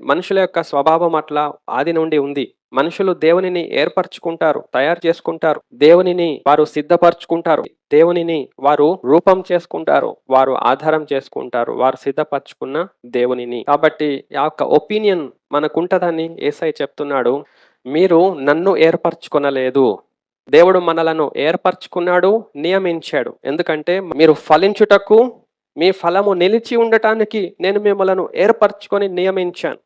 మనుషుల యొక్క స్వభావం అట్లా ఆది నుండి ఉంది. మనుషులు దేవునిని ఏర్పరచుకుంటారు తయారు చేసుకుంటారు. దేవునిని వారు సిద్ధపరచుకుంటారు. దేవునిని వారు రూపం చేసుకుంటారు వారు ఆధారం చేసుకుంటారు వారు సిద్ధపరచుకున్న దేవునిని. కాబట్టి ఆ యొక్క ఒపీనియన్ మనకుంటదని ఏసై చెప్తున్నాడు మీరు నన్ను ఏర్పరచుకొనలేదు. దేవుడు మనలను ఏర్పరచుకున్నాడు నియమించాడు. ఎందుకంటే మీరు ఫలించుటకు మీ ఫలము నిలిచి ఉండటానికి నేను మిమ్మలను ఏర్పరచుకొని నియమించాను.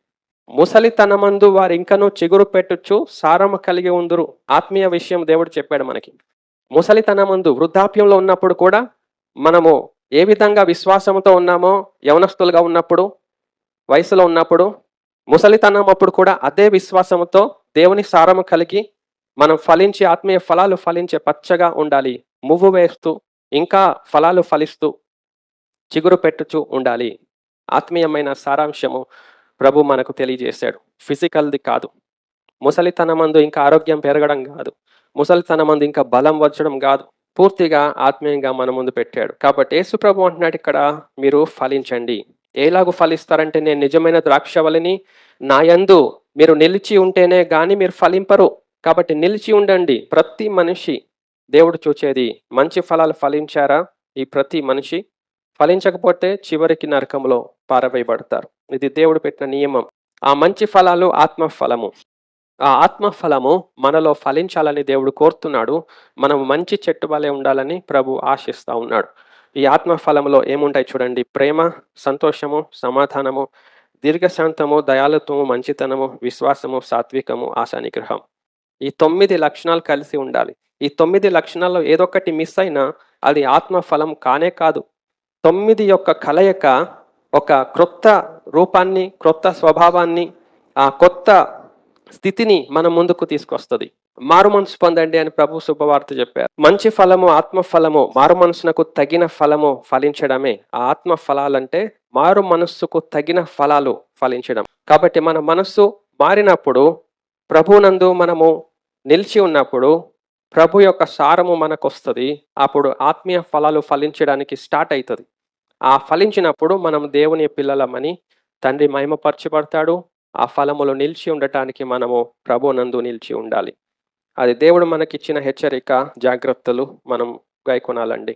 ముసలితనమందు వారు ఇంకనూ చిగురు పెట్టుచు సారము కలిగి ఉందురు. ఆత్మీయ విషయం దేవుడు చెప్పాడు మనకి. ముసలితనమందు వృద్ధాప్యంలో ఉన్నప్పుడు కూడా మనము ఏ విధంగా విశ్వాసంతో ఉన్నామో యవనస్తులుగా ఉన్నప్పుడు వయసులో ఉన్నప్పుడు ముసలితనం అప్పుడు కూడా అదే విశ్వాసంతో దేవుని సారము కలిగి మనం ఫలించి ఆత్మీయ ఫలాలు ఫలించే పచ్చగా ఉండాలి. మువ్వు వేస్తూ ఇంకా ఫలాలు ఫలిస్తూ చిగురు పెట్టుచూ ఉండాలి. ఆత్మీయమైన సారాంశము ప్రభు మనకు తెలియజేశాడు. ఫిజికల్ది కాదు. ముసలితనమందు ఇంకా ఆరోగ్యం పెరగడం కాదు. ముసలితనమందు ఇంకా బలం వచ్చడం కాదు. పూర్తిగా ఆత్మీయంగా మన ముందు పెట్టాడు. కాబట్టి యేసు ప్రభు అంటున్నాడు ఇక్కడ మీరు ఫలించండి. ఎలాగూ ఫలిస్తారంటే నేను నిజమైన ద్రాక్షవలిని నా యందు మీరు నిలిచి ఉంటేనే కానీ మీరు ఫలింపరు. కాబట్టి నిలిచి ఉండండి. ప్రతి మనిషి దేవుడు చూచేది మంచి ఫలాలు ఫలించారా? ఈ ప్రతి మనిషి ఫలించకపోతే చివరికి నరకంలో పారవేయబడతారు. ఇది దేవుడు పెట్టిన నియమం. ఆ మంచి ఫలాలు ఆత్మ ఫలము ఆ ఆత్మ ఫలము మనలో ఫలించాలని దేవుడు కోరుతున్నాడు. మనం మంచి చెట్టు వలె ఉండాలని ప్రభు ఆశిస్తూ ఉన్నాడు. ఈ ఆత్మ ఫలంలో ఏముంటాయి చూడండి. ప్రేమ సంతోషము సమాధానము దీర్ఘశాంతము దయాలత్వము మంచితనము విశ్వాసము సాత్వికము ఆశానిగ్రహం. ఈ తొమ్మిది లక్షణాలు కలిసి ఉండాలి. ఈ తొమ్మిది లక్షణాల్లో ఏదో ఒకటి మిస్ అయినా అది ఆత్మ ఫలం కానే కాదు. తొమ్మిది యొక్క కలయిక ఒక క్రొత్త రూపాన్ని క్రొత్త స్వభావాన్ని ఆ కొత్త స్థితిని మన ముందుకు తీసుకొస్తుంది. మారు మనసు పొందండి అని ప్రభు శుభవార్త చెప్పారు. మంచి ఫలము ఆత్మ ఫలము మారు మనసునకు తగిన ఫలము ఫలించడమే. ఆ ఆత్మ ఫలాలంటే మారు మనస్సుకు తగిన ఫలాలు ఫలించడం. కాబట్టి మన మనస్సు మారినప్పుడు ప్రభునందు మనము నిలిచి ఉన్నప్పుడు ప్రభు యొక్క సారము మనకు వస్తుంది అప్పుడు ఆత్మీయ ఫలాలు ఫలించడానికి స్టార్ట్ అవుతుంది ఆ ఫలించినప్పుడు మనం దేవుని పిల్లలమని తండ్రి మహిమపరచబడతాడు. ఆ ఫలములు నిలిచి ఉండటానికి మనము ప్రభునందు నిలిచి ఉండాలి. అది దేవుడు మనకిచ్చిన హెచ్చరిక జాగ్రత్తలు మనం గైకొనాలండి.